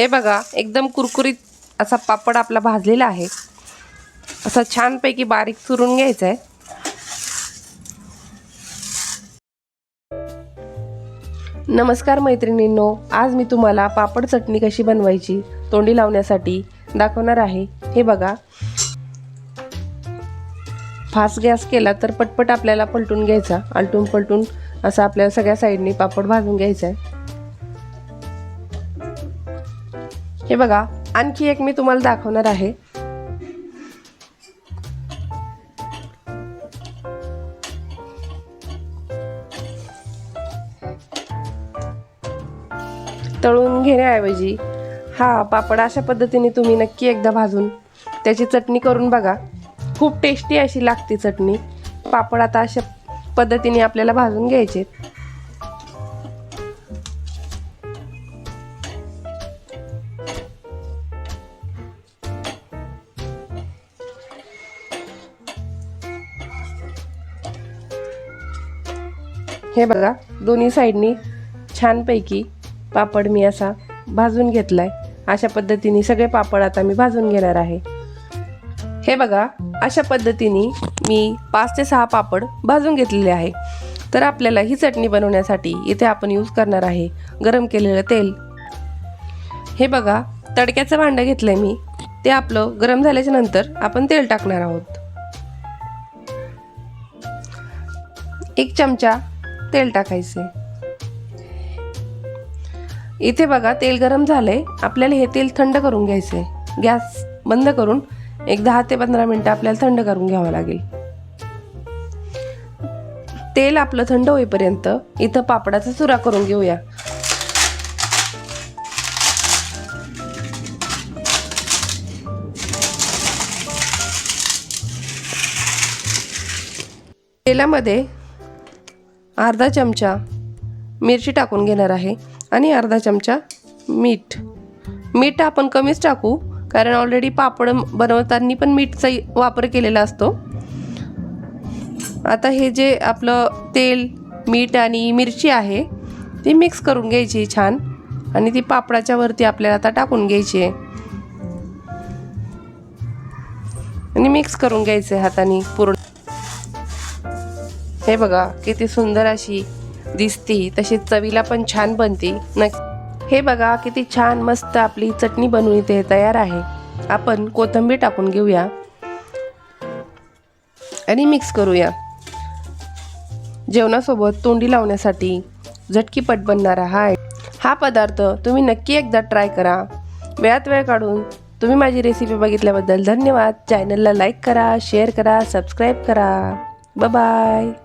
हे बघा एकदम कुरकुरीत असा पापड आपला भाजलेला आहे. असा छानपैकी बारीक चुरून घ्यायचा आहे नमस्कार मैत्रिणींनो आज मी तुम्हाला पापड चटणी कशी बनवायची तोंडी लावण्यासाठी दाखवणार आहे. हे बघा. फास्ट गॅस केला तर पटपट आपल्याला पलटून घ्यायचा. आलटून पलटून असं आपल्याला सगळ्या साईडनी पापड भाजून घ्यायचा आहे हे बघा आणखी एक मी तुम्हाला दाखवणार आहे. तळून घेण्याऐवजी हा पापड अशा पद्धतीने तुम्ही नक्की एकदा भाजून त्याची चटणी करून बघा. खूप टेस्टी अशी लागते चटणी. पापड आता अशा पद्धतीने आपल्याला भाजून घ्यायचे हे बघा दोन्ही साईडनी छानपैकी पापड मी असा भाजून घेतलाय. अशा पद्धतीने सगळे पापड आता मी भाजून घेणार आहे. हे बघा अशा पद्धतीने मी पाच ते सहा पापड भाजून घेतलेले आहे. तर आपल्याला ही चटणी बनवण्यासाठी इथे आपण यूज करणार आहे गरम केलेलं तेल. हे बघा तडक्याचं भांडं घेतलंय मी. ते आपलं गरम झाल्याच्यानंतर आपण तेल टाकणार आहोत. एक चमचा तेल टाकायचे इथे बघा तेल गरम झालंय. आपल्याला हे तेल थंड करून घ्यायचंय. गॅस बंद करून एक दहा ते पंधरा मिनटं आपल्याला थंड करून घ्यावं लागेल. तेल आपलं थंड होईपर्यंत इथं पापडाचा सुरा करून घेऊया. तेलामध्ये अर्धा चमचा मिरची टाकून घेणार आहे आणि अर्धा चमचा मीठ. मीठ आपण कमीच टाकू कारण ऑलरेडी पापड बनवताना पण मीठचा वापर केलेला असतो. आता हे जे आपलं तेल मीठ आणि मिरची आहे ती मिक्स करून घ्यायची छान. आणि ती पापडाच्या वरती आपल्याला आता टाकून घ्यायची आहे. आणि मिक्स करून घ्यायचे हाताने पूर्ण. हे बघा किती सुंदर अशी दिसती तशी चवीला पण छान बनती. नक्की. हे बघा किती छान मस्त आपली चटणी बनवून इथे तयार आहे. आपण कोथिंबीर टाकून घेऊया. आणि मिक्स करूया. जेवणासोबत तोंडी लावण्यासाठी झटकीपट बनणारा हा हा पदार्थ तुम्ही नक्की एकदा ट्राय करा. वेळात वेळ काढून तुम्ही माझी रेसिपी बघितल्याबद्दल धन्यवाद. चॅनलला लाईक करा शेअर करा सबस्क्राईब करा. Bye-bye!